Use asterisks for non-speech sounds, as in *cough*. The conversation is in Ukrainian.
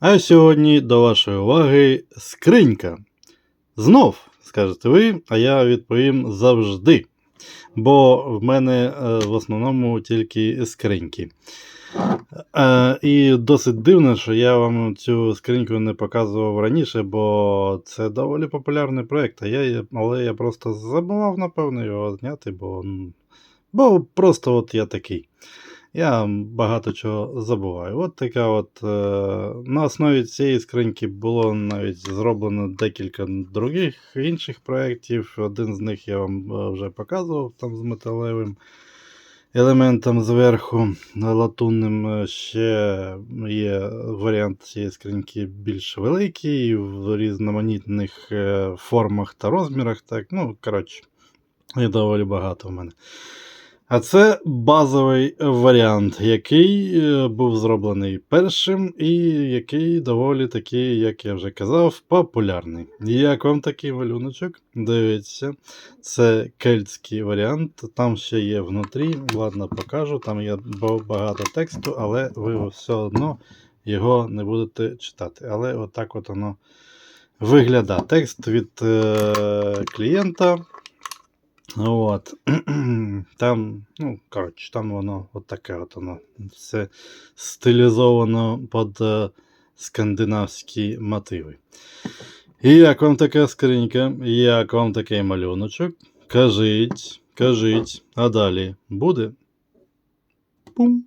А сьогодні до вашої уваги скринька. Знов, скажете ви, а я відповім завжди. Бо в мене е, в основному тільки скриньки. Е, і досить дивно, що я вам цю скриньку не показував раніше, бо це доволі популярний проєкт, але я просто забував, напевно, його зняти, бо, бо просто от я такий. Я багато чого забуваю. От така от. Е, на основі цієї скриньки було навіть зроблено декілька других інших проєктів. Один з них я вам е, вже показував там з металевим елементом зверху латунним. Е, Ще є варіант цієї скриньки більш великий, в різноманітних формах та розмірах. Так, ну, коротше, доволі багато в мене. А це базовий варіант, який е, був зроблений першим, і який доволі такий, як я вже казав, популярний. Як вам такий малюночок? Дивіться, це кельтський варіант. Там ще є внутрі. Ладно, покажу. Там є багато тексту, але ви все одно його не будете читати. Але отак от воно виглядає. Текст від е, клієнта. От. *clears throat* Там, ну, коротше, там воно от таке от воно. Все стилізовано під е, скандинавські мотиви. І як вам така скринька, як вам такий малюночок? Кажіть, кажіть, а далі буде? Пум.